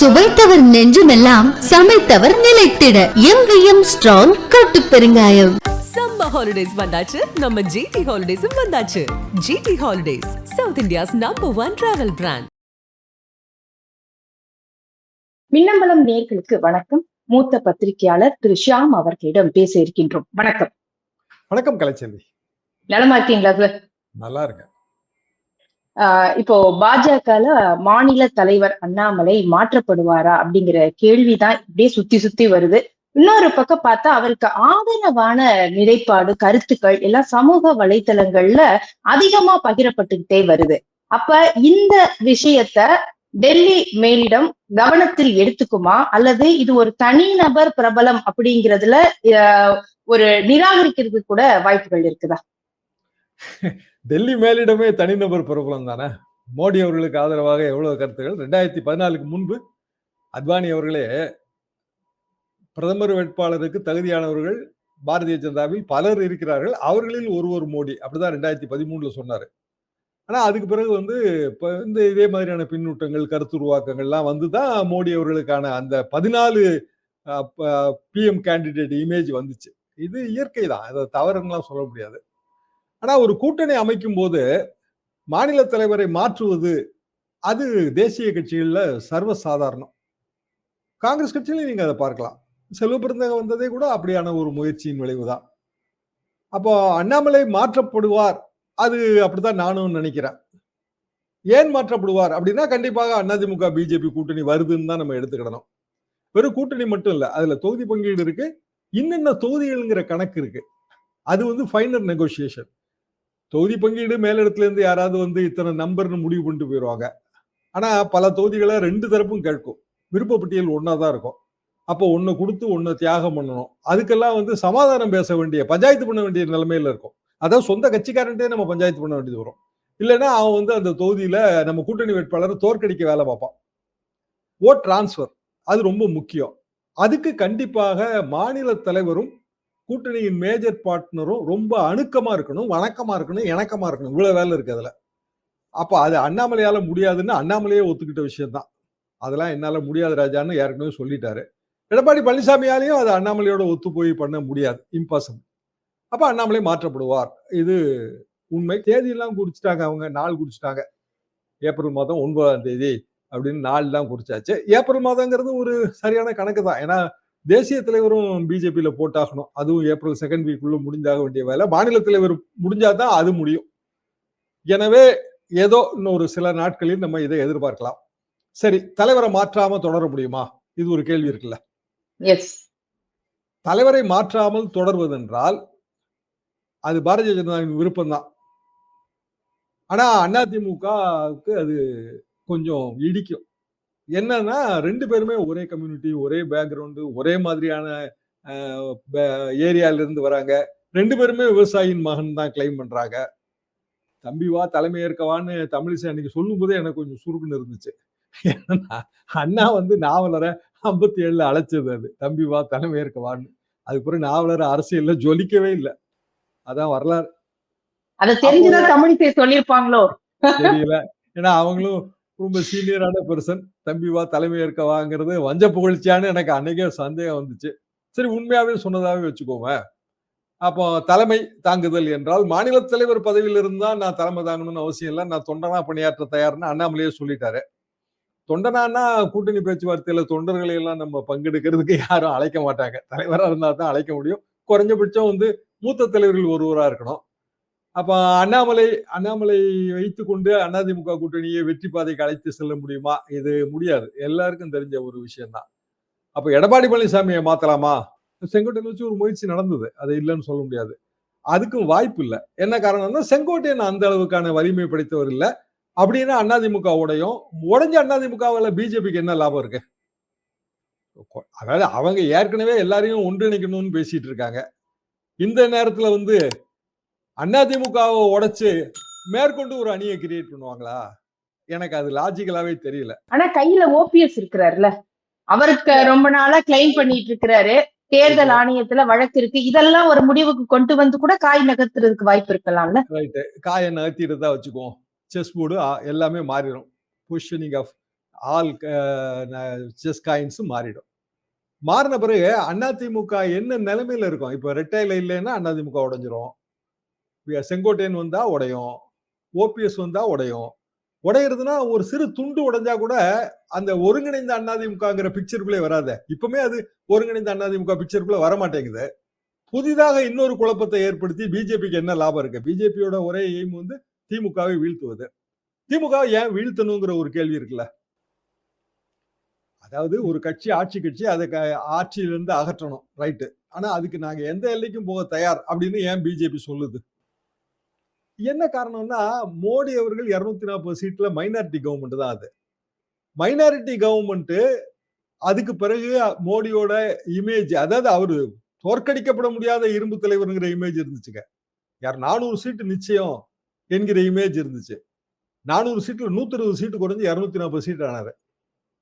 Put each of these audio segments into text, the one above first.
சுவைத்தவர் நெஞ்சுமெல்லாம் சமைத்தவர் நிலைத்திட. எங்கேயும் ஸ்ட்ராங் கட்டு பெருங்காயம். Summer holidays வந்தாச்சு. நம்ம ஜிடி ஹாலிடேஸும் வந்தாச்சு. GT holidays South India's number one travel brand Minnambalam நேர்களுக்கு வணக்கம். மூத்த பத்திரிகையாளர் திரு ஷியாம் அவர்களிடம் பேச இருக்கின்றோம். வணக்கம். வணக்கம் கலைச்செல்வி. நலமா இருக்கீங்களா சார்? நல்லா இருக்கேன். இப்போ பாஜகல மாநில தலைவர் அண்ணாமலை மாற்றப்படுவாரா அப்படிங்கிற கேள்விதான் இப்படியே சுத்தி சுத்தி வருது. இன்னொரு பக்கம் பார்த்தா அவருக்கு ஆதரவான நிலைப்பாடு கருத்துக்கள் எல்லாம் சமூக வலைத்தளங்கள்ல அதிகமா பகிரப்பட்டுக்கிட்டே வருது. அப்ப இந்த விஷயத்த டெல்லி மேலிடம் கவனத்தில் எடுத்துக்குமா? அல்லது இது ஒரு தனிநபர் பிரபலம் அப்படிங்கிறதுல ஆஹ், ஒரு நிராகரிக்கிறதுக்கு கூட வாய்ப்புகள் இருக்குதா? டெல்லி மேலிடமே தனிநபர் பிரபலம் தானே? மோடி அவர்களுக்கு ஆதரவாக எவ்வளவு கருத்துகள்? ரெண்டாயிரத்தி பதினாலுக்கு முன்பு அத்வானி அவர்களே பிரதமர் வேட்பாளருக்கு தகுதியானவர்கள் பாரதிய ஜனதாவில் பலர் இருக்கிறார்கள். அவர்களில் ஒருவர் மோடி. அப்படிதான் ரெண்டாயிரத்தி பதிமூணுல சொன்னாரு. ஆனா அதுக்கு பிறகு வந்து இப்போ இந்த இதே மாதிரியான பின்னூட்டங்கள் கருத்து உருவாக்கங்கள்லாம் வந்து தான் மோடி அவர்களுக்கான அந்த பதினாலு பிஎம் கேண்டிடேட் இமேஜ் வந்துச்சு. இது இயற்கை தான் அதை தவறுன்னுலாம் சொல்ல முடியாது. ஆனா ஒரு கூட்டணி அமைக்கும் போது மாநில தலைவரை மாற்றுவது அது தேசிய கட்சிகளில் சர்வசாதாரணம். காங்கிரஸ் கட்சியில நீங்க அதை பார்க்கலாம். செல்வ பெருந்தக வந்ததே கூட அப்படியான ஒரு முயற்சியின் விளைவுதான். அப்போ அண்ணாமலை மாற்றப்படுவார். அது அப்படித்தான் நானும் நினைக்கிறேன். ஏன் மாற்றப்படுவார் அப்படின்னா கண்டிப்பாக அதிமுக பிஜேபி கூட்டணி வருதுன்னு தான் நம்ம எடுத்துக்கிடணும். வெறும் கூட்டணி மட்டும் இல்லை அதுல தொகுதி பங்கீடு இருக்கு. இன்னென்ன தொகுதிகள்ங்கிற கணக்கு இருக்கு. அது வந்து ஃபைனல் நெகோசியேஷன் தொகுதி பங்கீடு மேலிடத்துல இருந்து யாராவது வந்து இத்தனை நம்பர்னு முடிவு பண்ணிட்டு போயிடுவாங்க ஆனா பல தொகுதிகளை ரெண்டு தரப்பும் கேட்கும். விருப்பப்பட்டியல் ஒன்னா தான் இருக்கும். அப்போ ஒன்று கொடுத்து ஒன்று தியாகம் பண்ணணும். அதுக்கெல்லாம் வந்து சமாதானம் பேச வேண்டிய பஞ்சாயத்து பண்ண வேண்டிய நிலைமையில இருக்கும். அதாவது சொந்த கட்சிக்காரன்ட்டே நம்ம பஞ்சாயத்து பண்ண வேண்டியது வரும். இல்லைன்னா அவன் வந்து அந்த தொகுதியில நம்ம கூட்டணி வேட்பாளரை தோற்கடிக்க வேலை பார்ப்பான். ஓட் டிரான்ஸ்ஃபர் அது ரொம்ப முக்கியம். அதுக்கு கண்டிப்பாக மாநில தலைவரும் கூட்டணியின் மேஜர் பார்ட்னரும் ரொம்ப அணுக்கமா இருக்கணும் வணக்கமா இருக்கணும் இணக்கமா இருக்கணும். இவ்வளவு வேலை இருக்கு அதுல. அப்ப அது அண்ணாமலையால முடியாதுன்னு அண்ணாமலையே ஒத்துக்கிட்ட விஷயம்தான். அதெல்லாம் என்னால முடியாது ராஜான்னு ஏற்கனவே சொல்லிட்டாரு. எடப்பாடி பழனிசாமியாலையும் அது அண்ணாமலையோட ஒத்து போய் பண்ண முடியாது. இம்பாசிபிள் அப்ப அண்ணாமலை மாற்றப்படுவார். இது உண்மை. தேதியெல்லாம் குறிச்சிட்டாங்க அவங்க. நாள் குறிச்சிட்டாங்க. ஏப்ரல் மாதம் ஒன்பதாம் தேதி அப்படின்னு நாள் தான் குறிச்சாச்சு. ஏப்ரல் மாதங்கிறது ஒரு சரியான கணக்கு தான் ஏன்னா தேசிய தலைவரும் பிஜேபியில போட்டாகணும். அதுவும் ஏப்ரல் செகண்ட் வீக்குள்ள முடிஞ்சாக வேண்டிய வேலை. மாநில தலைவர் முடிஞ்சாதான் அது முடியும். எனவே ஏதோ இன்னொரு சில நாட்களில் நம்ம இதை எதிர்பார்க்கலாம். சரி தலைவரை மாற்றாம தொடர முடியுமா? இது ஒரு கேள்வி இருக்குல்ல. தலைவரை மாற்றாமல் தொடர்வதென்றால் அது பாரதிய ஜனதாவின் விருப்பம் தான் ஆனா அதிமுகவுக்கு அது கொஞ்சம் இடிக்கும். என்னன்னா ரெண்டு பேருமே ஒரே கம்யூனிட்டி ஒரே பேக்ரவுண்டு ஒரே மாதிரியான ஏரியால இருந்து வராங்க. ரெண்டு பேருமே விவசாயியின் மகன் தான் கிளைம் பண்றாங்க. தம்பி வா தலைமை ஏற்கவான்னு தமிழிசை அன்னைக்கு சொல்லும் போதே எனக்கு கொஞ்சம் சுருக்குன்னு இருந்துச்சு. ஏன்னா அண்ணா வந்து நாவலரை ஐம்பத்தி ஏழுல அழைச்சது அது. தம்பி வா தலைமை ஏற்கவான்னு அதுக்கு பிறகு நாவலர் அரசியல்ல ஜொலிக்கவே இல்லை. அதான் வரலாறு. அத தெரிஞ்சுதான் தமிழிசை சொல்லியிருப்பாங்களோ? தெரியல. ஏன்னா அவங்களும் ரொம்ப சீனியரான பெர்சன் தம்பி வா தலைமை ஏற்க வாங்கிறது. வஞ்ச புகழ்ச்சியான்னு எனக்கு அன்னைக்கே சந்தேகம் வந்துச்சு. சரி உண்மையாவே சொன்னதாகவே வச்சுக்கோங்க அப்போ தலைமை தாங்குதல் என்றால் மாநில தலைவர் பதவியில் இருந்தால் நான் தலைமை தாங்கணும்னு அவசியம் இல்லை. நான் தொண்டனா பணியாற்ற தயார்னு அண்ணாமலையே சொல்லிட்டாரு. தொண்டனானா கூட்டணி பேச்சுவார்த்தையில தொண்டர்களை எல்லாம் நம்ம பங்கெடுக்கிறதுக்கு யாரும் அழைக்க மாட்டாங்க. தலைவராக இருந்தால் தான் அழைக்க முடியும். குறைஞ்சபட்சம் வந்து மூத்த தலைவர்கள் ஒருவராக இருக்கணும். அப்ப அண்ணாமலை அண்ணாமலை வைத்துக்கொண்டு அதிமுக கூட்டணியை வெற்றி பாதைக்கு அழைத்து செல்ல முடியுமா? இது முடியாது. எல்லாருக்கும் தெரிஞ்ச ஒரு விஷயம்தான். அப்ப எடப்பாடி பழனிசாமியை மாத்தலாமா? செங்கோட்டையன் வச்சு ஒரு முயற்சி நடந்தது. அது இல்லைன்னு சொல்ல முடியாது. அதுக்கும் வாய்ப்பு இல்லை. என்ன காரணம்னா செங்கோட்டையன் அந்த அளவுக்கான வலிமை படைத்தவர் இல்லை. அப்படின்னா அதிமுக உடையும் உடஞ்ச அதிமுகவில் பிஜேபிக்கு என்ன லாபம் இருக்கு? அதாவது அவங்க ஏற்கனவே எல்லாரையும் ஒன்றிணைக்கணும்னு பேசிட்டு இருக்காங்க. இந்த நேரத்துல வந்து அதிமுகவை உடைச்சு மேற்கொண்டு ஒரு அணியை கிரியேட் பண்ணுவாங்களா? எனக்கு அது லாஜிக்கலாவே தெரியல. ஆனா கையில ஓபிஎஸ் இருக்கிறாருல. அவருக்கு ரொம்ப நாளா கிளைம் பண்ணிட்டு இருக்கிறாரு. தேர்தல் ஆணையத்துல வழக்கு இருக்கு. இதெல்லாம் ஒரு முடிவுக்கு கொண்டு வந்து கூட காய் நகர்த்துறதுக்கு வாய்ப்பு இருக்கலாம்ல. ரைட்டு காயை நகர்த்திட்டு தான் வச்சுக்குவோம். செஸ் போர்டு எல்லாமே மாறிடும். பொசிஷனிங் ஆஃப் ஆல் செஸ் காயின்ஸும் மாறிடும். மாறின பிறகு அதிமுக என்ன நிலைமையில இருக்கும்? இப்ப ரெட்டையில இல்லைன்னா அதிமுக உடைஞ்சிரும். செங்கோட்டையன் வந்தா உடையும் ஓபிஎஸ் வந்தா உடையும். உடையிறதுனா ஒரு சிறு துண்டு உடைஞ்சா கூட அந்த ஒருங்கிணைந்த அண்ணாதிமுகங்கிற பிக்சருக்குள்ளே வராத. இப்பவுமே அது ஒருங்கிணைந்த அண்ணாதிமுக பிக்சருக்குள்ள வர மாட்டேங்குது புதிதாக இன்னொரு குழப்பத்தை ஏற்படுத்தி பிஜேபிக்கு என்ன லாபம் இருக்கு? பிஜேபியோட ஒரே எய்ம் வந்து திமுகவை வீழ்த்துவது. திமுக ஏன் வீழ்த்தணுங்கிற ஒரு கேள்வி இருக்குல்ல? அதாவது ஒரு கட்சி ஆட்சி கட்சி அதை க- ஆட்சியிலிருந்து அகற்றணும். ரைட்டு ஆனா அதுக்கு நாங்க எந்த எல்லைக்கும் போக தயார் அப்படின்னு ஏன் பிஜேபி சொல்லுது? என்ன காரணம்னா மோடி அவர்கள் இருநூத்தி நாற்பது சீட்ல மைனாரிட்டி கவர்மெண்ட் தான் அது. மைனாரிட்டி கவர்மெண்ட் அதுக்கு பிறகு மோடியோட இமேஜ் அதாவது அவரு தோற்கடிக்கப்பட முடியாத இரும்பு தலைவருங்கிற இமேஜ் இருந்துச்சுங்க. யார் நானூறு சீட்டு நிச்சயம் என்கிற இமேஜ் இருந்துச்சு. நானூறு சீட்டில் நூத்தி இருபது சீட்டு குறைஞ்சு இரநூத்தி நாற்பது சீட் ஆனாரு.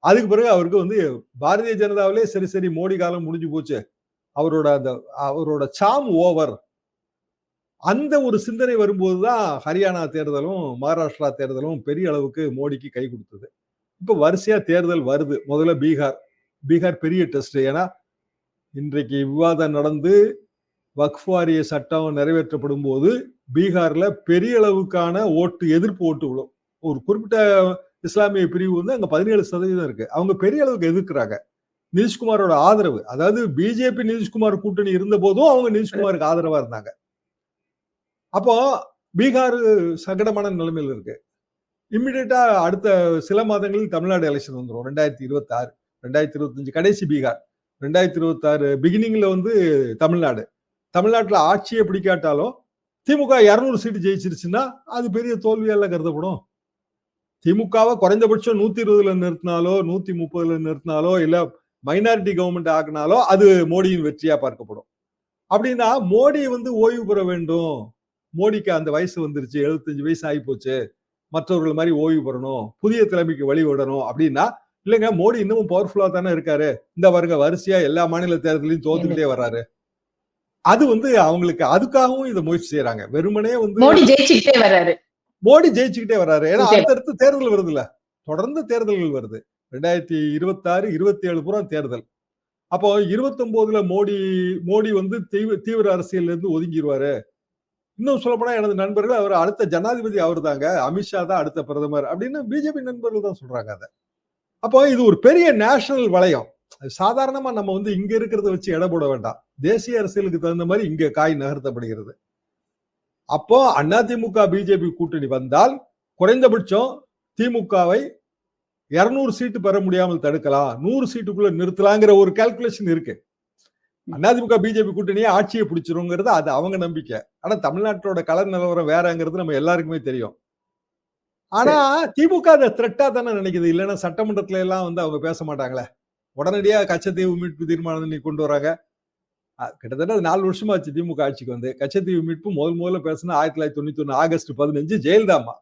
அதுக்கு பிறகு அவருக்கு வந்து பாரதிய ஜனதாவிலே சரி சரி மோடி காலம் முடிஞ்சு போச்சு. அவரோட அந்த அவரோட சாம் ஓவர் அந்த ஒரு சிந்தனை வரும்போதுதான் ஹரியானா தேர்தலும் மகாராஷ்டிரா தேர்தலும் பெரிய அளவுக்கு மோடிக்கு கை கொடுத்தது. இப்போ வரிசையா தேர்தல் வருது. முதல்ல பீகார். பீகார் பெரிய டெஸ்ட் ஏன்னா இன்றைக்கு விவாதம் நடந்து வக்ஃப் வாரிய சட்டம் நிறைவேற்றப்படும் போது பீகார்ல பெரிய அளவுக்கான ஓட்டு எதிர்ப்பு ஓட்டு விழும். ஒரு குறிப்பிட்ட இஸ்லாமிய பிரிவு வந்து அங்க பதினேழு சதவீதம் இருக்கு. அவங்க பெரிய அளவுக்கு எதிர்க்கிறாங்க. நிதிஷ்குமாரோட ஆதரவு. அதாவது பிஜேபி நிதிஷ்குமார் கூட்டணி இருந்த போதும் அவங்க நிதிஷ்குமாருக்கு ஆதரவா இருந்தாங்க. அப்போ பீகார் சங்கடமான நிலைமையில் இருக்கு. இம்மிடியட்டா அடுத்த சில மாதங்களில் தமிழ்நாடு எலெக்ஷன் வந்துடும் ரெண்டாயிரத்தி இருபத்தி ஆறு ரெண்டாயிரத்தி இருபத்தஞ்சு கடைசி பீகார் ரெண்டாயிரத்தி இருபத்தாறு பிகினிங்ல வந்து தமிழ்நாடு. தமிழ்நாட்டுல ஆட்சியை பிடிக்காட்டாலும் திமுக இரநூறு சீட்டு ஜெயிச்சிருச்சுன்னா அது பெரிய தோல்வியால கருதப்படும். திமுகவை குறைந்தபட்சம் நூத்தி இருபதுல நிறுத்தினாலோ நூத்தி முப்பதுல நிறுத்தினாலோ இல்ல மைனாரிட்டி கவர்மெண்ட் ஆக்குனாலோ அது மோடியின் வெற்றியா பார்க்கப்படும். அப்படின்னா மோடி வந்து ஓய்வு பெற வேண்டும். மோடிக்கு அந்த வயசு வந்துருச்சு எழுபத்தஞ்சு வயசு ஆகி போச்சு மற்றவர்கள் மாதிரி ஓய்வு பெறணும் புதிய தலைமைக்கு வழி விடணும் அப்படின்னா இல்லைங்க மோடி இன்னமும் பவர்ஃபுல்லா தானே இருக்காரு. இந்த வருக வரிசையா எல்லா மாநில தேர்தலையும் தோத்துக்கிட்டே வர்றாரு. அது வந்து அவங்களுக்கு அதுக்காகவும் இதை முயற்சி செய்யறாங்க வெறுமனே வந்து மோடி ஜெயிச்சுக்கிட்டே வர்றாரு. மோடி ஜெயிச்சுக்கிட்டே வர்றாரு. ஏன்னா. அடுத்தடுத்து தேர்தல் வருது இல்ல தொடர்ந்து தேர்தல்கள் வருது. ரெண்டாயிரத்தி இருபத்தி ஆறு இருபத்தி ஏழு பூரா தேர்தல். அப்போ இருபத்தி ஒன்பதுல மோடி மோடி வந்து தீவிர தீவிர அரசியல்ல இருந்து ஒதுங்கிடுவாரு இன்னும் சொல்லப்போனா எனது நண்பர்கள் அவர் அடுத்த ஜனாதிபதி அவர் தாங்க அமித்ஷா தான் அடுத்த பிரதமர் அப்படின்னு பிஜேபி நண்பர்கள் தான் சொல்றாங்க அதை. அப்போ இது ஒரு பெரிய நேஷனல் வளையம். அது சாதாரணமா நம்ம வந்து இங்க இருக்கிறத வச்சு எடை போட வேண்டாம். தேசிய அரசியலுக்கு தகுந்த மாதிரி இங்க காய் நகர்த்தப்படுகிறது. அப்போ அதிமுக பிஜேபி கூட்டணி வந்தால் குறைந்தபட்சம் திமுகவை இருநூறு சீட்டு பெற முடியாமல் தடுக்கலாம். நூறு சீட்டுக்குள்ள நிறுத்தலாங்கிற ஒரு கால்குலேஷன் இருக்கு. அதிமுக பிஜேபி கூட்டணியே ஆட்சியை பிடிச்சிருங்கிறது அது அவங்க நம்பிக்கை. ஆனா தமிழ்நாட்டோட கள நிலவரம் வேறங்கிறது நம்ம எல்லாருக்குமே தெரியும். ஆனா திமுக அதை த்ரெட்டா தானே நினைக்குது. இல்லைன்னா சட்டமன்றத்துல எல்லாம் வந்து அவங்க பேச மாட்டாங்களே. உடனடியா கச்சத்தீவு மீட்பு தீர்மானம் நீ கொண்டு வராங்க. கிட்டத்தட்ட நாலு வருஷமா ஆச்சு திமுக ஆட்சிக்கு வந்து. கச்சத்தீவு மீட்பு முதல் முதல்ல பேசினா ஆயிரத்தி தொள்ளாயிரத்தி தொண்ணூத்தி ஒண்ணு ஆகஸ்ட் பதினஞ்சு ஜெயலலிதாமா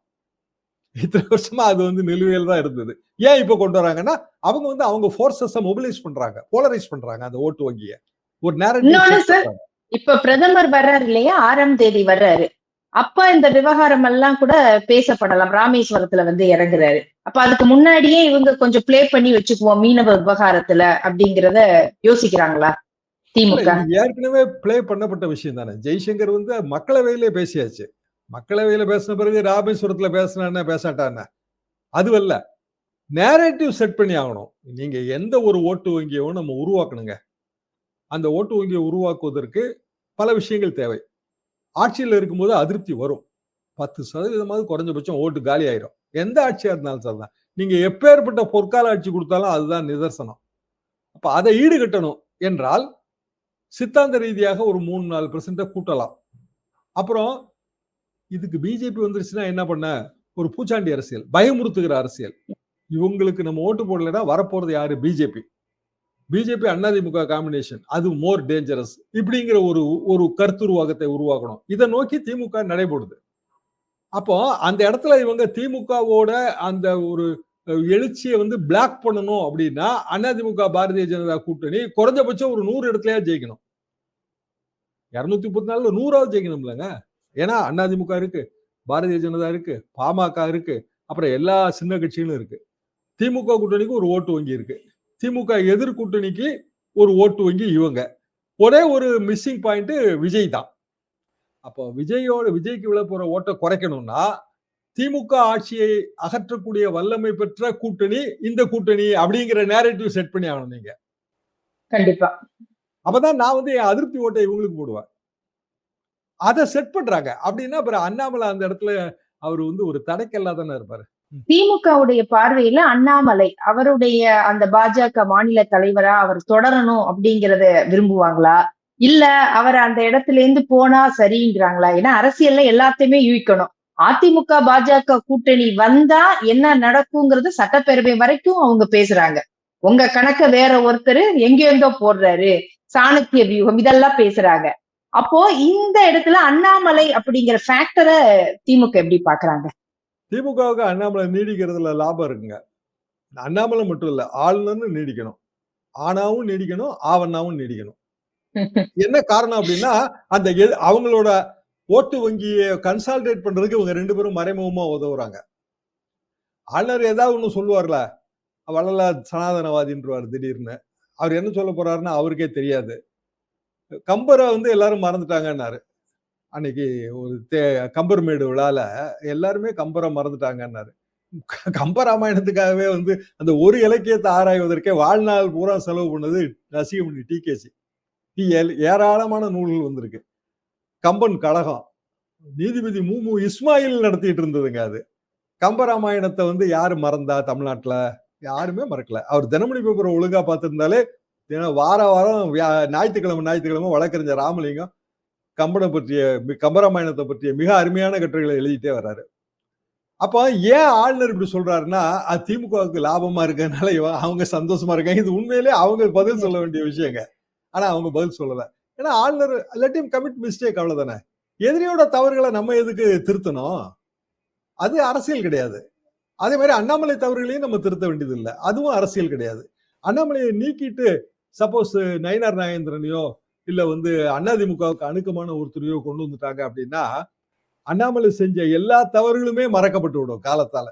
இத்தனை வருஷமா அது வந்து நிலுவையில் தான் இருந்தது. ஏன் இப்ப கொண்டு வராங்கன்னா அவங்க வந்து அவங்க ஃபோர்ஸஸ் மொபிலைஸ் பண்றாங்க போலரைஸ் பண்றாங்க அந்த ஓட்டு வங்கிய. ஒரு நேரம் இப்ப பிரதமர் வர்றாரு இல்லையா? ஆறாம் தேதி வர்றாரு. அப்ப இந்த விவகாரம் எல்லாம் கூட பேசப்படலாம். ராமேஸ்வரத்துல வந்து இறங்குறாரு. அப்ப அதுக்கு முன்னாடியே இவங்க கொஞ்சம் ப்ளே பண்ணி வச்சுக்குவோம் மீனவ விவகாரத்துல அப்படிங்கறத யோசிக்கிறாங்களா திமுக? ஏற்கனவே ப்ளே பண்ணப்பட்ட விஷயம் தானே. ஜெய்சங்கர் வந்து மக்களவையிலே பேசியாச்சு. மக்களவையில பேசின பிறகு ராமேஸ்வரத்துல பேசினா பேசாட்டான அதுவல்ல. நேரேட்டிவ் செட் பண்ணி ஆகணும். நீங்க எந்த ஒரு ஓட்டு வங்கியவும் நம்ம உருவாக்கணுங்க. அந்த ஓட்டு வங்கியை உருவாக்குவதற்கு பல விஷயங்கள் தேவை. ஆட்சியில் இருக்கும்போது அதிருப்தி வரும். பத்து சதவீதமாவது குறைஞ்சபட்சம் ஓட்டு காலி ஆயிரும். எந்த ஆட்சியா இருந்தாலும் சரிதான். நீங்க எப்பேற்பட்ட பொற்கால ஆட்சி கொடுத்தாலும் அதுதான் நிதர்சனம். அப்ப அதை ஈடுகட்டணும் என்றால் சித்தாந்த ரீதியாக ஒரு மூணு நாலு பெர்சென்ட்டை கூட்டலாம். அப்புறம் இதுக்கு பிஜேபி வந்துருச்சுன்னா என்ன பண்ண? ஒரு பூச்சாண்டி அரசியல் பயமுறுத்துகிற அரசியல். இவங்களுக்கு நம்ம ஓட்டு போடலைன்னா வரப்போறது யாரு? பிஜேபி. பிஜேபி அதிமுக காம்பினேஷன் அது மோர் டேஞ்சரஸ் இப்படிங்கிற ஒரு ஒரு கருத்துருவாகத்தை உருவாக்கணும். இதை நோக்கி திமுக நடைபோடுது. அப்போ அந்த இடத்துல இவங்க திமுகவோட அந்த ஒரு எழுச்சியை வந்து பிளாக் பண்ணணும் அப்படின்னா அதிமுக பாரதிய ஜனதா கூட்டணி குறைஞ்சபட்சம் ஒரு நூறு இடத்துலயா ஜெயிக்கணும். இருநூத்தி முப்பத்தி நாலுல நூறாவது ஜெயிக்கணும்லங்க. ஏன்னா அதிமுக இருக்கு பாரதிய ஜனதா இருக்கு பாமக இருக்கு அப்புறம் எல்லா சின்ன கட்சிகளும் இருக்கு. திமுக கூட்டணிக்கு ஒரு ஓட்டு வங்கி இருக்கு. திமுக எதிர் கூட்டணிக்கு ஒரு ஓட்டு வங்கி இவங்க. ஒரே ஒரு மிஸ்ஸிங் பாயிண்ட் விஜய் தான். அப்போ விஜயோட விஜய்க்கு விழ போற ஓட்டை குறைக்கணும்னா திமுக ஆட்சியை அகற்றக்கூடிய வல்லமை பெற்ற கூட்டணி இந்த கூட்டணி அப்படிங்கிற நேரட்டிவ் செட் பண்ணி ஆகணும் நீங்க. கண்டிப்பா. அப்பதான் நான் வந்து என் அதிருப்தி ஓட்டை இவங்களுக்கு போடுவேன். அதை செட் பண்றாங்க. அப்படின்னா அப்புறம் அண்ணாமலை அந்த இடத்துல அவர் வந்து ஒரு தடைக்கல்லா தானே இருப்பாரு. திமுகவுடைய பார்வையில அண்ணாமலை அவருடைய அந்த பாஜக மாநில தலைவரா அவர் தொடரணும் அப்படிங்கறத விரும்புவாங்களா? இல்ல அவர் அந்த இடத்துல இருந்து போனா சரிங்கிறாங்களா? ஏன்னா அரசியல்ல எல்லாத்தையுமே யூகிக்கணும். அதிமுக பாஜக கூட்டணி வந்தா என்ன நடக்குங்கிறது சட்டப்பேரவை வரைக்கும் அவங்க பேசுறாங்க. உங்க கணக்க வேற ஒருத்தர் எங்கெங்கோ போடுறாரு. சாணக்கிய வியூகம் இதெல்லாம் பேசுறாங்க. அப்போ இந்த இடத்துல அண்ணாமலை அப்படிங்கிற ஃபேக்டரை திமுக எப்படி பாக்குறாங்க? திமுகவுக்கு அண்ணாமலை நீடிக்கிறதுல லாபம் இருக்குங்க. அண்ணாமலை மட்டும் இல்ல ஆளுநர்னு நீடிக்கணும். ஆனாவும் நீடிக்கணும் ஆவண்ணாவும் நீடிக்கணும். என்ன காரணம் அப்படின்னா அந்த அவங்களோட ஓட்டு வங்கியை கன்சால்டேட் பண்றதுக்கு இவங்க ரெண்டு பேரும் மறைமுகமா உதவுறாங்க. ஆளுநர் ஏதாவது ஒண்ணு சொல்லுவார்ல வள்ளலா சனாதனவாதின்றவார் திடீர்னு. அவர் என்ன சொல்ல போறாருன்னா அவருக்கே தெரியாது. கம்பரை வந்து எல்லாரும் மறந்துட்டாங்கன்னாரு. அன்னைக்கு ஒரு தே- கம்பர்மேடு விழால எல்லாருமே கம்பரை மறந்துட்டாங்கன்னாரு. கம்பராமாயணத்துக்காகவே வந்து அந்த ஒரு இலக்கியத்தை ஆராய்வதற்கே வாழ்நாள் பூரா செலவு பண்ணது நசிகமணி டிகேசி ஏராளமான நூல்கள் வந்திருக்கு. கம்பன் கழகம். நீதிபதி மு. மு. இஸ்மாயில் நடத்திட்டு இருந்ததுங்க அது. கம்பராமாயணத்தை வந்து யாரு மறந்தா தமிழ்நாட்டில்? யாருமே மறக்கல. அவர் தினமணி பேப்பரை ஒழுங்கா பார்த்துருந்தாலே தினம் வார வாரம் ஞாயிற்றுக்கிழமை ஞாயிற்றுக்கிழமை வழக்கறிஞர் ராமலிங்கம் கம்பனை பற்றிய கம்பராமாயணத்தை பற்றிய மிக அருமையான கட்டுரைகளை எழுதிட்டே வர்றாரு. அப்போ ஏன் ஆளுநர் இப்படி சொல்றாருன்னா அது திமுகவுக்கு லாபமா இருக்கறதுனால அவங்க சந்தோஷமா இருக்காங்க. இது உண்மையிலே அவங்க பதில் சொல்ல வேண்டிய விஷயங்க. ஆனா அவங்க பதில் சொல்லல. ஏன்னா ஆளுநர் லெட்டிம் கமிட் மிஸ்டேக் அவ்வளவுதானே. எதிரியோட தவறுகளை நம்ம எதுக்கு திருத்தணும்? அது அரசியல் கிடையாது. அதே மாதிரி அண்ணாமலை தவறுகளையும் நம்ம திருத்த வேண்டியது இல்லை அதுவும் அரசியல் கிடையாது. அண்ணாமலையை நீக்கிட்டு சப்போஸ் நயினார் நாகேந்திரனையோ இல்ல வந்து அதிமுகவுக்கு அணுக்கமான ஒருத்தரையோ கொண்டு வந்துட்டாங்க அப்படின்னா அண்ணாமலை செஞ்ச எல்லா தவறுகளுமே மறக்கப்பட்டு விடும் காலத்தால.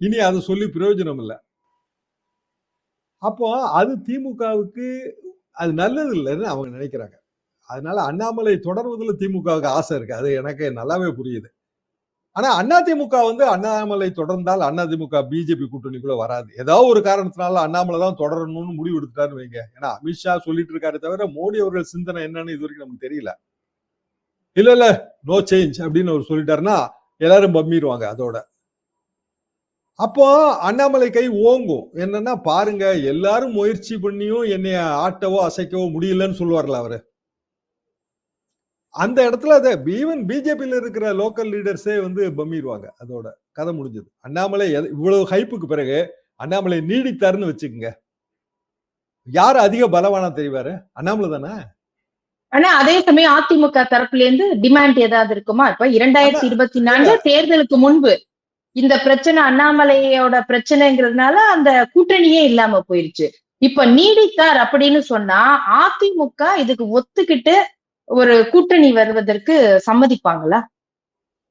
இனி அதை சொல்லி பிரயோஜனம் இல்லை. அப்போ அது திமுகவுக்கு அது நல்லது இல்லைன்னு அவங்க நினைக்கிறாங்க. அதனால அண்ணாமலை தொடர்வதில் திமுகவுக்கு ஆசை இருக்கு. அது எனக்கு நல்லாவே புரியுது. ஆனா அதிமுக வந்து அண்ணாமலை தொடர்ந்தால் அதிமுக பிஜேபி கூட்டணிக்குள்ள வராது. ஏதாவது ஒரு காரணத்தினால அண்ணாமலை தான் தொடரணும்னு முடிவு எடுத்துட்டாருன்னு வைங்க. ஏன்னா அமித்ஷா சொல்லிட்டு இருக்காரு தவிர மோடி அவர்கள் சிந்தனை என்னன்னு இது வரைக்கும் நமக்கு தெரியல. இல்ல இல்ல நோ சேஞ்ச் அப்படின்னு அவர் சொல்லிட்டாருன்னா எல்லாரும் பம்மிடுவாங்க அதோட. அப்போ அண்ணாமலை கை ஓங்கும். என்னன்னா பாருங்க எல்லாரும் முயற்சி பண்ணியும் என்னைய ஆட்டவோ அசைக்கவோ முடியலன்னு சொல்லுவார்ல அவரு. அந்த இடத்துல அதை ஈவன் பிஜேபியில இருக்கிற லோக்கல் லீடர்ஸே வந்து பம்மிடுவாங்க அதோட கதை முடிஞ்சது. அண்ணாமலை இவ்வளவு ஹைப்புக்கு பிறகு அண்ணாமலை நீடித்தாருன்னு வச்சுக்கோங்க. யார் அதிக பலவானா தெரிவாரு அண்ணாமலை தானே? ஆனா அதே சமயம் அதிமுக தரப்புல இருந்து டிமாண்ட் ஏதாவது இருக்குமா? இப்ப இரண்டாயிரத்தி இருபத்தி நான்கு தேர்தலுக்கு முன்பு இந்த பிரச்சனை அண்ணாமலையோட பிரச்சனைங்கிறதுனால அந்த கூட்டணியே இல்லாம போயிருச்சு. இப்ப நீடித்தார் அப்படின்னு சொன்னா அதிமுக இதுக்கு ஒத்துக்கிட்டு ஒரு கூட்டணி வருவதற்கு சம்மதிப்பாங்களா?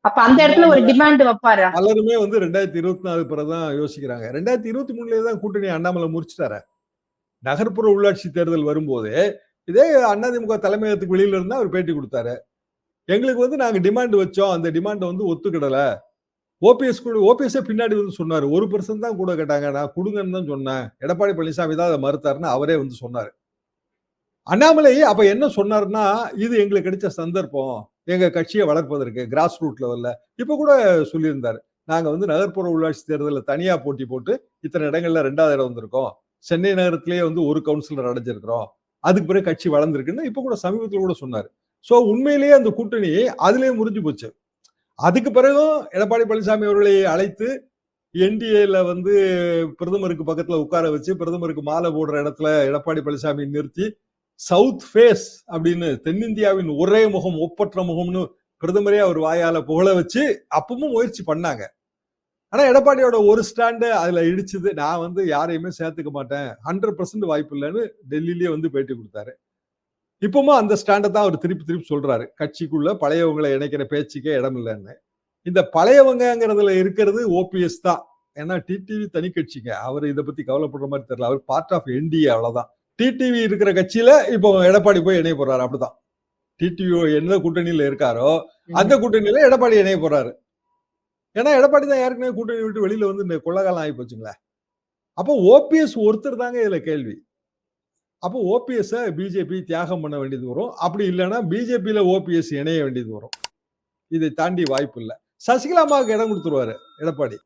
அப்ப அந்த இடத்துல ஒரு டிமாண்ட் வைப்பாரா? பலருமே வந்து ரெண்டாயிரத்தி இருபத்தி நாலு பிறகுதான் யோசிக்கிறாங்க. ரெண்டாயிரத்தி இருபத்தி மூணுலயே தான் கூட்டணி அண்ணாமலை முடிச்சிட்டாரு நகர்ப்புற உள்ளாட்சி தேர்தல் வரும்போது இதே அதிமுக தலைமையகத்துக்கு வெளியில இருந்தா அவர் பேட்டி கொடுத்தாரு. எங்களுக்கு வந்து நாங்க டிமாண்ட் வச்சோம். அந்த டிமாண்டை வந்து ஒத்துக்கிடல. ஓபிஎஸ் கூட ஓபிஎஸ் பின்னாடி வந்து சொன்னாரு. ஒரு பர்சன்ட் தான் கூட கேட்டாங்க. நான் கொடுங்கன்னு தான் சொன்னேன். எடப்பாடி பழனிசாமி தான் அதை மறுத்தாருன்னு அவரே வந்து சொன்னாரு. அண்ணாமலை அப்ப என்ன சொன்னார்னா இது எங்களுக்கு கிடைச்ச சந்தர்ப்பம் எங்க கட்சியை வளர்ப்பதற்கு கிராஸ் ரூட் லெவல்ல இப்ப கூட சொல்லியிருந்தாரு. நாங்க வந்து நகர்ப்புற உள்ளாட்சி தேர்தலில் தனியா போட்டி போட்டு இத்தனை இடங்கள்ல ரெண்டாவது இடம் வந்திருக்கோம். சென்னை நகரத்திலேயே வந்து ஒரு கவுன்சிலர் அடைஞ்சிருக்கிறோம். அதுக்கு பிறகு கட்சி வளர்ந்துருக்குன்னு இப்ப கூட சமீபத்தில் கூட சொன்னார். ஸோ உண்மையிலேயே அந்த கூட்டணி அதுலேயே முறிஞ்சு போச்சு. அதுக்கு பிறகும் எடப்பாடி பழனிசாமி அவர்களை அழைத்து என்டிஏல வந்து பிரதமருக்கு பக்கத்துல உட்கார வச்சு பிரதமருக்கு மாலை போடுற இடத்துல எடப்பாடி பழனிசாமி நிறுத்தி சவுத் ஃபேஸ் அப்படின்னு தென்னிந்தியாவின் ஒரே முகம் ஒப்பற்ற முகம்னு பிரதமரே அவர் வாயால புகழ வச்சு அப்பவும் முயற்சி பண்ணாங்க. ஆனா எடப்பாடியோட ஒரு ஸ்டாண்டு அதுல இடிச்சது. நான் வந்து யாரையுமே சேர்த்துக்க மாட்டேன். ஹண்ட்ரட் பர்சன்ட் வாய்ப்பு இல்லைன்னு டெல்லியிலேயே வந்து பேட்டி கொடுத்தாரு. இப்பவும் அந்த ஸ்டாண்டை தான் அவர் திருப்பி திருப்பி சொல்றாரு. கட்சிக்குள்ள பழையவங்களை இணைக்கிற பேச்சுக்கே இடம் இல்லைன்னு. இந்த பழையவங்கங்கிறதுல இருக்கிறது ஓபிஎஸ் தான். ஏன்னா டிடிவி தனி கட்சிங்க. அவர் இதை பத்தி கவலைப்படுற மாதிரி தெரியல. அவர் பார்ட் ஆஃப் என்டிஏ அவ்வளவுதான். டிடிவி இருக்கிற கட்சியில இப்போ எடப்பாடி போய் இணைய போறாரு அப்படிதான் டிடிவி எந்த கூட்டணியில இருக்காரோ அந்த கூட்டணியில எடப்பாடி இணைய போறாரு. ஏன்னா எடப்பாடி தான் ஏற்கனவே கூட்டணி விட்டு வெளியில வந்து இந்த கொள்ளகாலம் ஆகி போச்சுங்களே. அப்போ ஓபிஎஸ் ஒருத்தர் தாங்க இதுல கேள்வி. அப்போ ஓபிஎஸ் பிஜேபி தியாகம் பண்ண வேண்டியது வரும். அப்படி இல்லைன்னா பிஜேபியில ஓபிஎஸ் இணைய வேண்டியது வரும். இதை தாண்டி வாய்ப்பு இல்லை. சசிகலா அம்மாவுக்கு இடம் கொடுத்துருவாரு எடப்பாடி.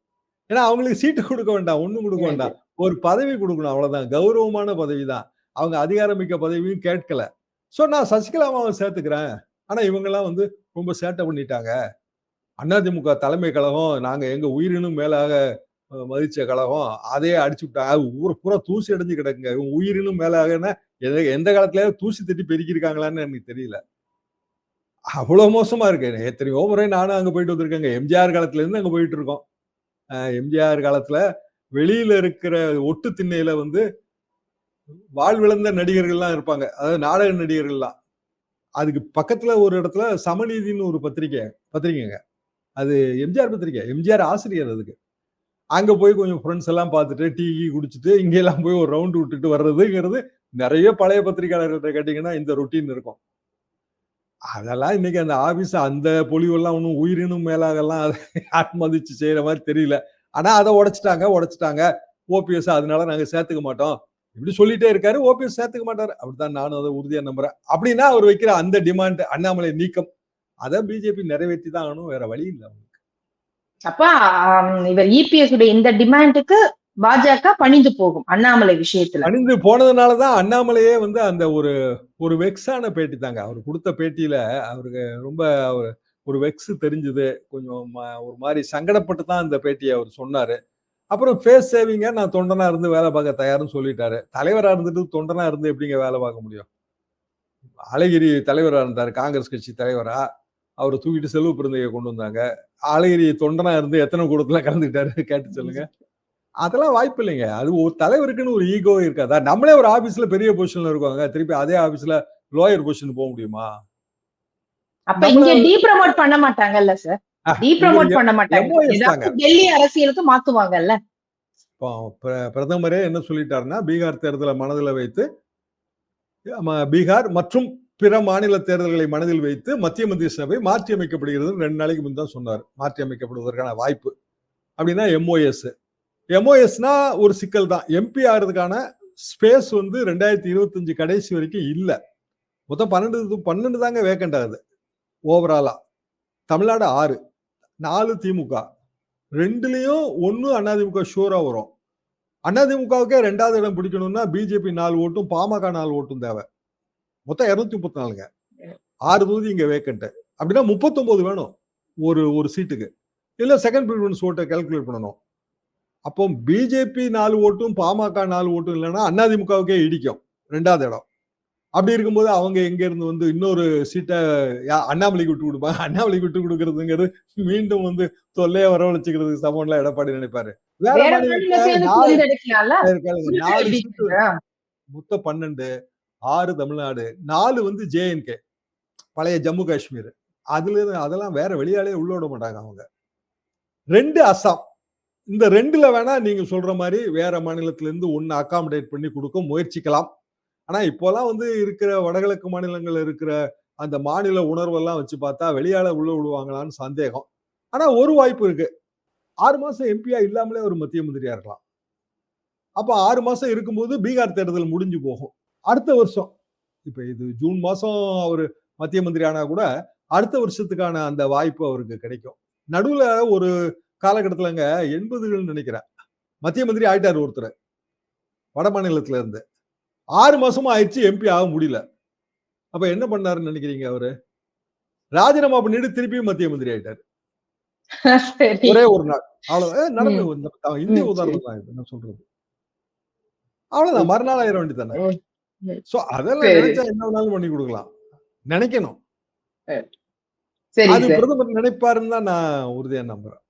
ஏன்னா அவங்களுக்கு சீட்டு கொடுக்க வேண்டாம் ஒண்ணும் கொடுக்க வேண்டாம். ஒரு பதவி கொடுக்கணும் அவ்வளவுதான். கௌரவமான பதவி தான் அவங்க அதிகாரமிக்க பதவியும் கேட்கல. ஸோ நான் சசிகலா அம்மாவை சேர்த்துக்கிறேன். ஆனால் இவங்கெல்லாம் வந்து ரொம்ப சேட்டை பண்ணிட்டாங்க. அதிமுக தலைமை கழகம் நாங்கள் எங்கள் உயிரினும் மேலாக மதித்த மதிச்ச கழகம் அதையே அடிச்சு விட்டாங்க ஊரை பூரா தூசி அடைஞ்சு கிடக்குங்க. இவங்க உயிரினும் மேலாகன்னா எந்த- எந்த காலத்துலயாவது தூசி தட்டி பெருக்கியிருக்காங்களான்னு எனக்கு தெரியல. அவ்வளோ மோசமா இருக்கு. எத்தனையோ முறை நானும் அங்கே போயிட்டு வந்திருக்கேங்க. எம்ஜிஆர் காலத்துல இருந்து அங்க போயிட்டு இருக்கோம். எம்ஜிஆர் காலத்துல வெளியில இருக்கிற ஒட்டு திண்ணையில வந்து வாழ்விழந்த நடிகர்கள்லாம் இருப்பாங்க. அதாவது நாடக நடிகர்கள்லாம். அதுக்கு பக்கத்துல ஒரு இடத்துல சமநீதின்னு ஒரு பத்திரிக்கை பத்திரிக்கைங்க அது எம்ஜிஆர் பத்திரிக்கை எம்ஜிஆர் ஆசிரியர் அதுக்கு. அங்க போய் கொஞ்சம் ஃப்ரெண்ட்ஸ் எல்லாம் பார்த்துட்டு டீ கீ குடிச்சிட்டு இங்கெல்லாம் போய் ஒரு ரவுண்டு விட்டுட்டு வர்றதுங்கிறது நிறைய பழைய பத்திரிகையாளர்கள்ட்ட கேட்டீங்கன்னா இந்த ரொட்டீன் இருக்கும். அதெல்லாம் இன்னைக்கு அந்த ஆபீஸ் அந்த பொலிவெல்லாம் ஒன்றும் உயிரினும் மேலாகலாம் அதை ஆத்மதிச்சு செய்யற மாதிரி தெரியல. ஆனா அதை உடைச்சிட்டாங்க உடைச்சிட்டாங்க. ஓபிஎஸ் அதனால நாங்க சேர்த்துக்க மாட்டோம். இப்படி சொல்லிட்டே இருக்காரு. ஓபிஎஸ் சேர்த்துக்க மாட்டாரு. அப்படித்தான் நானும் அதை உறுதியா நம்புறேன். அப்படின்னா அவர் வைக்கிற அந்த டிமாண்ட் அண்ணாமலை நீக்கம் அதை பிஜேபி நிறைவேற்றி தான் ஆகணும். வேற வழி இல்லை அப்ப ஆம், இவர் இபிஎஸ் உடைய இந்த டிமாண்டுக்கு பாஜக பணிந்து போகும் அண்ணாமலை விஷயத்துல. அணிந்து போனதுனாலதான் அண்ணாமலையே வந்து அந்த ஒரு ஒரு வெக்ஸான பேட்டி தாங்க. அவர் கொடுத்த பேட்டியில அவருக்கு ரொம்ப ஒரு வெக்ஸ் தெரிஞ்சது. கொஞ்சம் ஒரு மாதிரி சங்கடப்பட்டு தான் அந்த பேட்டியை அவர் சொன்னாரு. அப்புறம் ஃபேஸ் சேவிங்க நான் தொண்டனா இருந்து வேலை பார்க்க தயார்னு சொல்லிட்டாரு. தலைவரா இருந்துட்டு தொண்டனா இருந்து எப்படிங்க வேலை பார்க்க முடியும்? அழகிரி தலைவரா இருந்தாரு காங்கிரஸ் கட்சி தலைவரா. அவரை தூக்கிட்டு செல்வ பிறந்தையை கொண்டு வந்தாங்க. அழகிரி தொண்டனா இருந்து எத்தனை கூடத்துல கலந்துக்கிட்டாரு? கேட்டு சொல்லுங்க. அதெல்லாம் வாய்ப்பு இல்லைங்க. அது ஒரு தலைவருக்குன்னு ஒரு ஈகோ இருக்காதா. நம்மளே ஒரு ஆபீஸ்ல பெரிய பொசிஷன்ல இருக்கோங்க திருப்பி அதே ஆபீஸ்ல லோயர் பொசிஷன் போக முடியுமா? அப்ப இங்க டீ ப்ரமோட் பண்ண மாட்டாங்கல்ல சார் டீ ப்ரமோட் இவரு பண்ண மாட்டாங்க. டெல்லி அரசியலுக்கு மாத்துவாங்கல்ல? பிரதமரே என்ன சொல்லிட்டாருன்னா பீகார் தேர்தலை மனதில் வைத்து பீகார் மற்றும் பிற மாநில தேர்தல்களை மனதில் வைத்து மத்திய மந்திரி சபை மாற்றி அமைக்கப்படுகிறது ரெண்டு நாளைக்கு முன் தான் சொன்னார். மாற்றி அமைக்கப்படுவதற்கான வாய்ப்பு. அப்படின்னா எம்ஓஎஸ். எம்ஓஎஸ்னா ஒரு சிக்கல் தான். எம்பி ஆகிறதுக்கான ஸ்பேஸ் வந்து ரெண்டாயிரத்தி இருபத்தஞ்சு கடைசி வரைக்கும் இல்ல. மொத்தம் பன்னெண்டு பன்னெண்டு தாங்க வேக்கண்ட் ஆகுது. ஓவராலா தமிழ்நாடு ஆறு. நாலு திமுக. ரெண்டுலயும் ஒண்ணு அதிமுக ஷூரா வரும். அதிமுகவுக்கே ரெண்டாவது இடம் பிடிக்கணும்னா பிஜேபி நாலு ஓட்டும் பாமக நாலு ஓட்டும் தேவை. மொத்தம் இருநூத்தி முப்பத்தி நாலுங்க. ஆறு தொகுதி இங்க வேக்கண்ட் அப்படின்னா முப்பத்தொன்பது வேணும் ஒரு ஒரு சீட்டுக்கு. இல்லை செகண்ட் ப்ரிஃபரன்ஸ் ஓட்டை கால்குலேட் பண்ணணும். அப்போ பிஜேபி நாலு ஓட்டும் பாமக நாலு ஓட்டும் இல்லைன்னா அதிமுகவுக்கே இடிக்கும். ரெண்டாவது இடம். அப்படி இருக்கும்போது அவங்க எங்க இருந்து வந்து இன்னொரு சீட்டை அண்ணாமலைக்கு விட்டு கொடுப்பாங்க. அண்ணாமலைக்கு விட்டு கொடுக்கறதுங்கிறது மீண்டும் வந்து தொல்லையை வரவழைச்சுக்கிறதுக்கு சமம்ல எடப்பாடி நினைப்பாரு. வேற? மொத்தம் பன்னெண்டு ஆறு தமிழ்நாடு நாலு வந்து ஜேஎன்கே பழைய ஜம்மு காஷ்மீர். அதுல இருந்து அதெல்லாம் வேற வெளியாலே உள்ள விட மாட்டாங்க அவங்க. ரெண்டு அஸ்ஸாம் இந்த ரெண்டுல வேணா நீங்க சொல்ற மாதிரி வேற மாநிலத்துல இருந்து ஒன்னு அகாமடேட் பண்ணி கொடுக்க முயற்சிக்கலாம். ஆனா இப்போலாம் வந்து இருக்கிற வடகிழக்கு மாநிலங்கள்ல இருக்கிற அந்த மாநில உணர்வெல்லாம் வச்சு பார்த்தா வெளியால உள்ள விடுவாங்களான்னு சந்தேகம். ஆனா ஒரு வாய்ப்பு இருக்கு. ஆறு மாசம் எம்பியா இல்லாமலே ஒரு மத்திய மந்திரியா இருக்கலாம். அப்ப ஆறு மாசம் இருக்கும்போது பீகார் தேர்தல் முடிஞ்சு போகும். அடுத்த வருஷம். இப்ப இது ஜூன் மாசம் அவர் மத்திய மந்திரி ஆனா கூட அடுத்த வருஷத்துக்கான அந்த வாய்ப்பு அவருக்கு கிடைக்கும். நடுவுல ஒரு காலகட்டத்துலங்க எண்பதுகள் நினைக்கிறேன். மத்திய மந்திரி ஆயிட்டார் ஒருத்தர். வட மாநிலத்துல இருந்து ஆறு மாசமா ஆயிடுச்சு எம்பி ஆக முடியல. அப்ப என்ன பண்ணாருன்னு நினைக்கிறீங்க அவரு? ராஜினாமா பண்ணிட்டு திருப்பியும் மத்திய மந்திரி ஆயிட்டாரு. ஒரே ஒரு நாள். அவ்வளவு ஏ, நடந்து இந்திய உதாரணம் தான் என்ன சொல்றது. அவ்வளவுதான். மறுநாள் ஆயிர வேண்டியதானே ம், ம். சோ அதெல்லாம். நினைச்சா என்ன வேணாலும் பண்ணி கொடுக்கலாம். நினைக்கணும். அது பிரதமர் நினைப்பாருன்னு தான் நான் உறுதியா நம்புறேன்.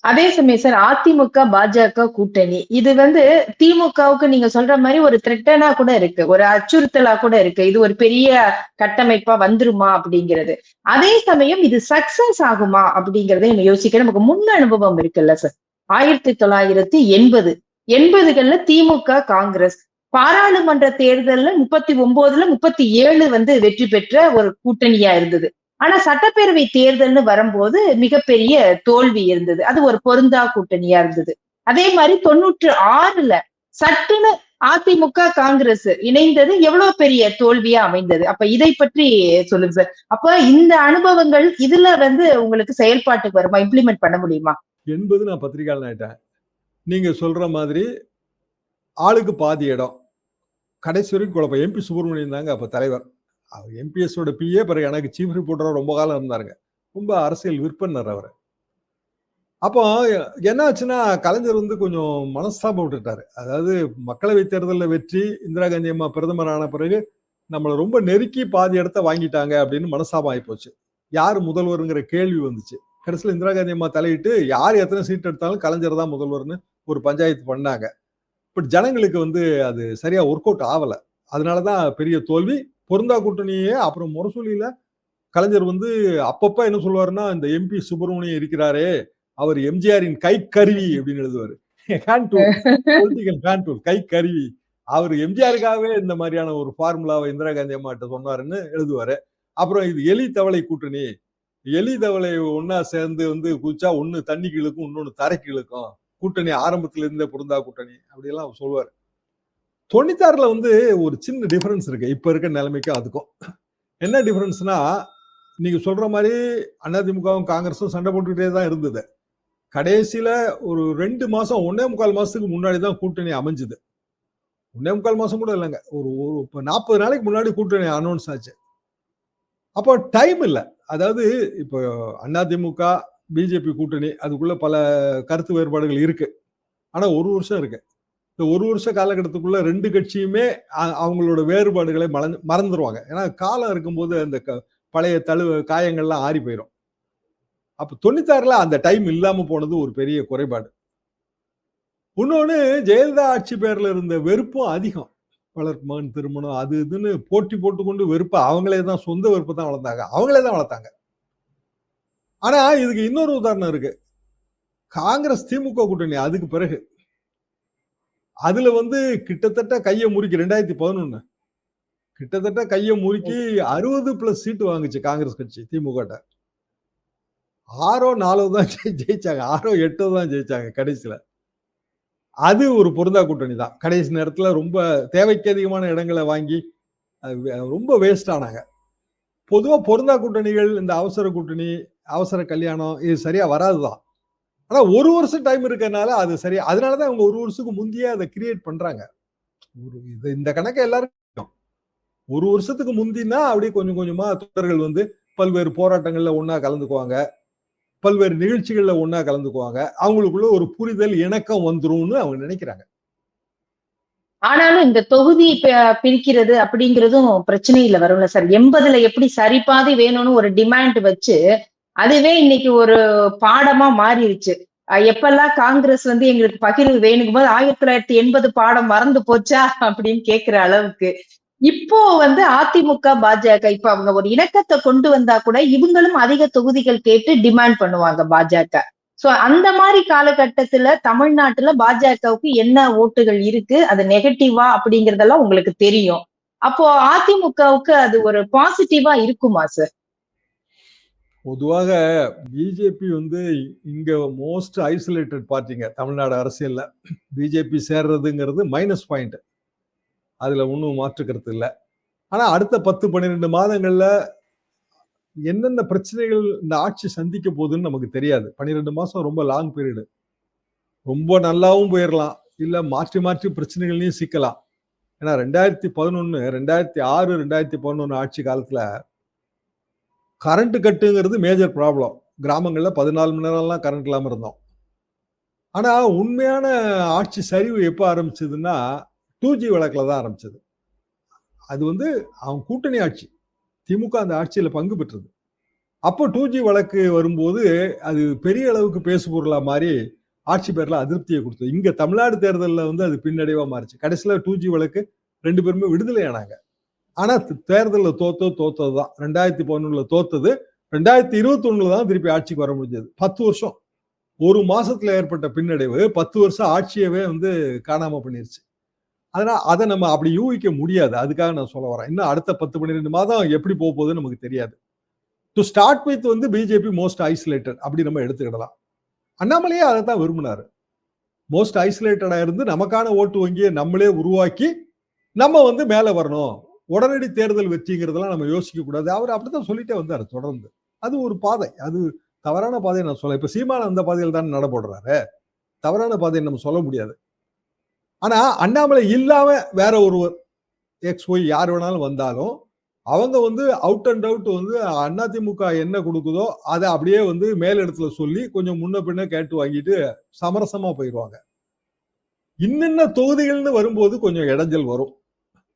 அதே சமயம் சார் அதிமுக பாஜக கூட்டணி. இது வந்து திமுகவுக்கு நீங்க சொல்ற மாதிரி ஒரு த்ரெட்டனா கூட இருக்கு. ஒரு அச்சுறுத்தலா கூட இருக்கு. இது ஒரு பெரிய கட்டமைப்பா வந்துருமா அப்படிங்கிறது. அதே சமயம் இது சக்சஸ் ஆகுமா அப்படிங்கறத நம்ம யோசிக்க நமக்கு முன் அனுபவம் இருக்குல்ல சார். ஆயிரத்தி தொள்ளாயிரத்தி எண்பது. எண்பதுகள்ல திமுக காங்கிரஸ். பாராளுமன்ற தேர்தல்ல முப்பத்தி ஒன்பதுல முப்பத்தி ஏழு வந்து வெற்றி பெற்ற ஒரு கூட்டணியா இருந்தது. ஆனா சட்டப்பேரவை தேர்தல்னு வரும்போது மிகப்பெரிய தோல்வி இருந்தது. அது ஒரு பொருந்தா கூட்டணியா இருந்தது. அதே மாதிரி தொண்ணூற்று ஆறுல சட்டுன்னு அதிமுக காங்கிரஸ் இணைந்தது எவ்வளவு பெரிய தோல்வியா அமைந்தது. அப்ப இதை பற்றி சொல்லுங்க சார். அப்ப இந்த அனுபவங்கள் இதுல வந்து உங்களுக்கு செயல்பாட்டுக்கு வருமா? இம்ப்ளிமெண்ட் பண்ண முடியுமா? என்பது நான் பத்திரிகையாளன் ஆயிட்டேன். நீங்க சொல்ற மாதிரி ஆளுக்கு பாதி இடம். கடைசி வரைக்கும் குழப்பம். எம்பி சுப்பிரமணியன் தாங்க அப்ப தலைவர். எம்பிஎஸோட பிஏ பிறகு எனக்கு சீஃப் ரிப்போர்ட்டராக ரொம்ப காலம் இருந்தாருங்க. ரொம்ப அரசியல் விற்பனர் அவர். அப்போ என்ன ஆச்சுன்னா கலைஞர் வந்து கொஞ்சம் மனஸ்தாபம் விட்டுட்டாரு. அதாவது மக்களவை தேர்தலில் வெற்றி இந்திரா காந்தி அம்மா பிரதமர் ஆன பிறகு நம்மளை ரொம்ப நெருக்கி பாதி இடத்த வாங்கிட்டாங்க அப்படின்னு மனஸ்தாபம் ஆகிப்போச்சு யார் முதல்வருங்கிற கேள்வி வந்துச்சு. கடைசியில் இந்திரா காந்தி அம்மா தலையிட்டு யார் எத்தனை சீட் எடுத்தாலும் கலைஞர் தான் முதல்வர்னு ஒரு பஞ்சாயத்து பண்ணாங்க. பட் ஜனங்களுக்கு வந்து அது சரியா ஒர்க் அவுட் ஆகலை. அதனால தான் பெரிய தோல்வி. பொருந்தா கூட்டணியே அப்புறம் முரசொலியில கலைஞர் வந்து அப்பப்ப என்ன சொல்லுவாருன்னா இந்த எம்பி சுப்பிரமணியம் இருக்கிறாரே அவர் எம்ஜிஆரின் கை கருவி அப்படின்னு எழுதுவாரு. பொலிட்டிக்கல் கான்டூர் கை கருவி அவர் எம்ஜிஆருக்காகவே இந்த மாதிரியான ஒரு ஃபார்முலாவை இந்திரா காந்தி அம்மாட்ட சொன்னாருன்னு எழுதுவாரு. அப்புறம் இது எலி தவளை கூட்டணி. எலி தவளை ஒன்னா சேர்ந்து வந்து குதிச்சா ஒன்னு தண்ணிக்கு இழுக்கும் இன்னொன்னு தரைக்கு இழுக்கும். கூட்டணி ஆரம்பத்துல இருந்தே பொருந்தா கூட்டணி அப்படியெல்லாம் சொல்லுவார். தொண்ணூத்தாறுல வந்து ஒரு சின்ன டிஃபரன்ஸ் இருக்கு. இப்ப இருக்க நிலைமைக்கும் அதுக்கும். என்ன டிஃபரன்ஸ்னா நீங்க சொல்ற மாதிரி அதிமுகவும் காங்கிரஸும் சண்டை போட்டுக்கிட்டே தான் இருந்தது. கடைசியில ஒரு ரெண்டு மாசம் ஒன்னே முக்கால் மாசத்துக்கு முன்னாடி தான் கூட்டணி அமைஞ்சுது. ஒன்னே முக்கால் மாசம் கூட இல்லைங்க. ஒரு ஒரு இப்போ நாற்பது நாளைக்கு முன்னாடி கூட்டணி அனௌன்ஸ் ஆச்சு. அப்போ டைம் இல்லை. அதாவது இப்போ அதிமுக பிஜேபி கூட்டணி அதுக்குள்ள பல கருத்து வேறுபாடுகள் இருக்கு. ஆனா ஒரு வருஷம் இருக்கு. இந்த ஒரு வருஷ காலகட்டத்துக்குள்ள ரெண்டு கட்சியுமே அவங்களோட வேறுபாடுகளை மறந்து மறந்துடுவாங்க ஏன்னா காலம் இருக்கும்போது அந்த பழைய தழு காயங்கள்லாம் ஆறி போயிடும் அப்ப தொண்ணூத்தாறுல அந்த டைம் இல்லாம போனது ஒரு பெரிய குறைபாடு. இன்னொன்று ஜெயலலிதா ஆட்சி பேரில் இருந்த வெறுப்பும் அதிகம். வளர்ப்பு மகன் திருமணம் அது இதுன்னு போட்டி போட்டுக்கொண்டு வெறுப்பை அவங்களே தான் சொந்த வெறுப்பை தான் வளர்த்தாங்க. அவங்களே தான் வளர்த்தாங்க. ஆனா இதுக்கு இன்னொரு உதாரணம் இருக்கு. காங்கிரஸ் திமுக கூட்டணி அதுக்கு பிறகு. அதுல வந்து கிட்டத்தட்ட கையை முறுக்கி ரெண்டாயிரத்தி பதினொன்னு. கிட்டத்தட்ட கையை முறுக்கி அறுபது பிளஸ் சீட்டு வாங்குச்சு காங்கிரஸ் கட்சி திமுக ஆறோ நாலோ தான் ஜெயிச்சாங்க. ஆறோ எட்டோ தான் ஜெயிச்சாங்க கடைசியில. அது ஒரு பொருந்தா கூட்டணி தான். கடைசி நேரத்துல ரொம்ப தேவைக்கு அதிகமான இடங்களை வாங்கி ரொம்ப வேஸ்ட் ஆனாங்க. பொதுவா பொருந்தா கூட்டணிகள் இந்த அவசர கூட்டணி அவசர கல்யாணம் இது சரியா வராதுதான். ஆனா ஒரு வருஷம் டைம் இருக்கனால அது சரி. அதனாலதான் அவங்க ஒரு வருஷத்துக்கு முந்தைய அதை கிரியேட் பண்றாங்க. ஒரு இது இந்த கணக்கை எல்லாரும் ஒரு வருஷத்துக்கு முந்தினா அப்படியே கொஞ்சம் கொஞ்சமா தொண்டர்கள் வந்து பல்வேறு போராட்டங்கள்ல ஒன்னா கலந்துக்குவாங்க. பல்வேறு நிகழ்ச்சிகள்ல ஒன்னா கலந்துக்குவாங்க. அவங்களுக்குள்ள ஒரு புரிதல் இணக்கம் வந்துரும்னு அவங்க நினைக்கிறாங்க. ஆனாலும் இந்த தொகுதி பிரிக்கிறது அப்படிங்கிறதும் பிரச்சனை இல்ல வரும்ல சார். எண்பதுல எப்படி சரிபாதி வேணும்னு ஒரு டிமாண்ட் வச்சு அதுவே இன்னைக்கு ஒரு பாடமா மாறிடுச்சு எப்பெல்லாம் காங்கிரஸ் வந்து எங்களுக்கு பகிர்வு வேணுங்கும் போது ஆயிரத்தி தொள்ளாயிரத்தி எண்பது பாடம் மறந்து போச்சா அப்படின்னு கேக்குற அளவுக்கு. இப்போ வந்து அதிமுக பாஜக இப்ப அவங்க ஒரு இணக்கத்தை கொண்டு வந்தா கூட இவங்களும் அதிக தொகுதிகள் கேட்டு டிமாண்ட் பண்ணுவாங்க பாஜக. சோ அந்த மாதிரி காலகட்டத்துல தமிழ்நாட்டுல பாஜகவுக்கு என்ன ஓட்டுகள் இருக்கு? அது நெகட்டிவா அப்படிங்கறதெல்லாம் உங்களுக்கு தெரியும். அப்போ அதிமுகவுக்கு அது ஒரு பாசிட்டிவா இருக்குமா சார் பொதுவாக பிஜேபி வந்து இங்கே மோஸ்ட் ஐசோலேட்டட் பார்ட்டிங்க தமிழ்நாடு அரசியலில். பிஜேபி சேர்றதுங்கிறது மைனஸ் பாயிண்ட் அதில் ஒன்றும் மாற்றுக்கிறது இல்லை. ஆனால் அடுத்த பத்து பன்னிரெண்டு மாதங்களில் என்னென்ன பிரச்சனைகள் இந்த ஆட்சி சந்திக்க போகுதுன்னு நமக்கு தெரியாது. பன்னிரெண்டு மாதம் ரொம்ப லாங் பீரியடு ரொம்ப நல்லாவும் போயிடலாம் இல்லை மாற்றி மாற்றி பிரச்சனைகள்லையும் சிக்கலாம். ஏன்னா ரெண்டாயிரத்தி பதினொன்று ரெண்டாயிரத்தி ஆறு ரெண்டாயிரத்தி பதினொன்று ஆட்சி காலத்தில் கரண்ட் கட்டுங்கிறது மேஜர் ப்ராப்ளம் கிராமங்களில் பதினாலு மணி நேரம்லாம் கரண்ட் இல்லாமல் இருந்தோம். ஆனால் உண்மையான ஆட்சி சரிவு எப்போ ஆரம்பிச்சதுன்னா டூ ஜி வழக்கில் தான் ஆரம்பிச்சது. அது வந்து அவன் கூட்டணி ஆட்சி திமுக அந்த ஆட்சியில் பங்கு பெற்றது. அப்போ டூ ஜி வழக்கு வரும்போது அது பெரிய அளவுக்கு பேசு பொருளாக மாதிரி ஆட்சி பேரில் அதிருப்தியை கொடுத்தது. இங்கே தமிழ்நாடு தேர்தலில் வந்து அது பின்னடைவாக மாறிச்சு. கடைசியில் டூ ஜி வழக்கு ரெண்டு பேருமே விடுதலை ஆனாங்க ஆனா தேர்தலில் தோத்தோ தோத்தது தான் ரெண்டாயிரத்தி பதினொன்னுல தோத்தது. ரெண்டாயிரத்தி இருபத்தி ஒண்ணுல தான் திருப்பி ஆட்சிக்கு வர முடிஞ்சது. பத்து வருஷம். ஒரு மாசத்துல ஏற்பட்ட பின்னடைவு பத்து வருஷம் ஆட்சியவே வந்து காணாம பண்ணிருச்சு அதனால அதை நம்ம அப்படி யூகிக்க முடியாது. அதுக்காக நான் சொல்ல வரேன். இன்னும் அடுத்த பத்து பன்னிரெண்டு மாதம் எப்படி போக போகுதுன்னு நமக்கு தெரியாது. டு ஸ்டார்ட் வித் வந்து பிஜேபி மோஸ்ட் ஐசோலேட்டட் அப்படி நம்ம எடுத்துக்கிடலாம். அண்ணாமலையே அதை தான் விரும்பினாரு மோஸ்ட் ஐசோலேட்டடா இருந்து நமக்கான ஓட்டு வங்கியை நம்மளே உருவாக்கி நம்ம வந்து மேலே வரணும். உடனடி தேர்தல் வெற்றிங்கிறதெல்லாம் நம்ம யோசிக்க கூடாது. அவர் அப்படித்தான் சொல்லிட்டே வந்தார் தொடர்ந்து. அது ஒரு பாதை. அது தவறான பாதையை நான் சொல்ல இப்ப சீமான அந்த பாதையில் தான் நடப்படுறாரு தவறான பாதையை நம்ம சொல்ல முடியாது. ஆனா அண்ணாமலை இல்லாம வேற ஒருவர் எக்ஸ் ஒய் யார் வேணாலும் வந்தாலும் அவங்க வந்து அவுட் அண்ட் அவுட் வந்து அதிமுக என்ன கொடுக்குதோ அதை அப்படியே வந்து மேலிடத்துல சொல்லி கொஞ்சம் முன்ன பின்ன கேட்டு வாங்கிட்டு சமரசமா போயிடுவாங்க இன்னென்ன தொகுதிகள்னு வரும்போது கொஞ்சம் இடைஞ்சல் வரும்.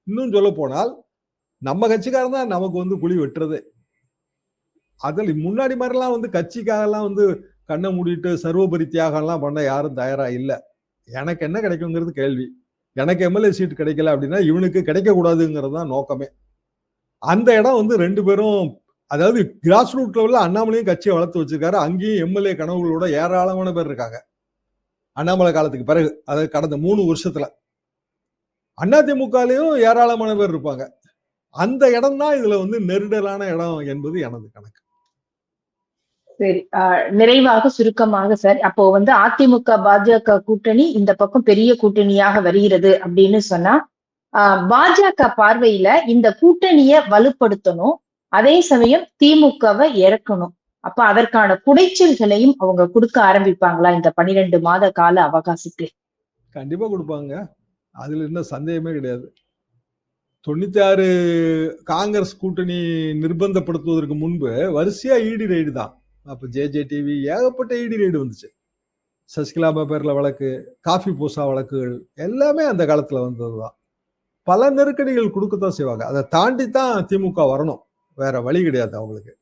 இன்னும் சொல்ல போனால் நம்ம கட்சிக்காரன் தான் நமக்கு வந்து குழி வெட்டுறது. அதில் முன்னாடி மாதிரிலாம் வந்து கட்சிக்காகலாம் வந்து கண்ணை மூடிட்டு சர்வபரி தியாகம்லாம் பண்ண யாரும் தயாரா இல்லை. எனக்கு என்ன கிடைக்குங்கிறது கேள்வி. எனக்கு எம்எல்ஏ சீட் கிடைக்கல அப்படின்னா இவனுக்கு கிடைக்கக்கூடாதுங்கிறது தான் நோக்கமே. அந்த இடம் வந்து ரெண்டு பேரும் அதாவது கிராஸ் ரூட் லெவலில் அண்ணாமலையும் கட்சியை வளர்த்து வச்சிருக்காரு. அங்கேயும் எம்எல்ஏ கனவுகளோட ஏராளமான பேர் இருக்காங்க. அண்ணாமலை காலத்துக்கு பிறகு அதாவது கடந்த மூணு வருஷத்துல. அதிமுகலையும் ஏராளமான பேர் இருப்பாங்க. அந்த இடம் தான் இதுல வந்து நெருடலான இடம் என்பது எனது கணக்கு. சரி. நிறைவாக சுருக்கமாக சார் அப்போ வந்து அதிமுக பாஜக கூட்டணி இந்த பக்கம் பெரிய கூட்டணியாக வருகிறது அப்படின்னு சொன்னா பாஜக பார்வையில இந்த கூட்டணிய வலுப்படுத்தணும் அதே சமயம் திமுகவை இறக்கணும். அப்ப அதற்கான குடைச்சல்களையும் அவங்க கொடுக்க ஆரம்பிப்பாங்களா இந்த பனிரெண்டு மாத கால அவகாசத்தில்? கண்டிப்பா கொடுப்பாங்க. அதுல என்ன சந்தேகமே கிடையாது. தொண்ணூத்தி ஆறு காங்கிரஸ் கூட்டணி நிர்பந்தப்படுத்துவதற்கு முன்பு வரிசையா இடி ரைடு தான். அப்ப ஜேஜே டிவி ஏகப்பட்ட இடி ரைடு வந்துச்சு. சசிகலாமா பேர்ல வழக்கு காஃபி பூசா வழக்குகள் எல்லாமே அந்த காலத்துல வந்ததுதான். பல நெருக்கடிகள் கொடுக்கத்தான் செய்வாங்க. அதை தாண்டி தான் திமுக வரணும். வேற வழி கிடையாது அவங்களுக்கு.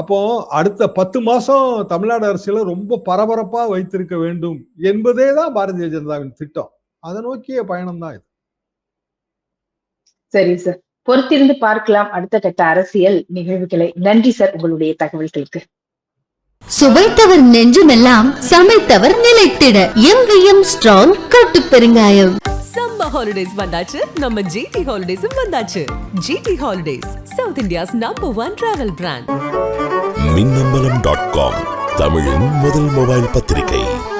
அப்போ அடுத்த பத்து மாசம் தமிழ்நாடு அரசியல ரொம்ப பரபரப்பா வைத்திருக்க வேண்டும் என்பதே தான் பாரதிய ஜனதாவின் திட்டம். அதை நோக்கிய பயணம் தான் இது. சரி சார் பொறுத்திருந்து பார்க்கலாம் அடுத்த கட்ட அரசியல் நிகழ்வுகளை. நன்றி சார் உங்களுடைய தகவல்களுக்கு. சுவைத்தவர் நெஞ்சுமெல்லாம் சமைத்தவர் நிலைத்திட. எங்கேயும் ஸ்ட்ராங் கட்டு பெருங்காயம். சம்மர் ஹாலிடேஸ் வந்தாச்சு. நம்ம ஜிடி ஹாலிடேஸும் வந்தாச்சு. GT holidays South India's number one travel brand Minnambalam dot com தமிழின் முதல் மொபைல் பத்திரிகை.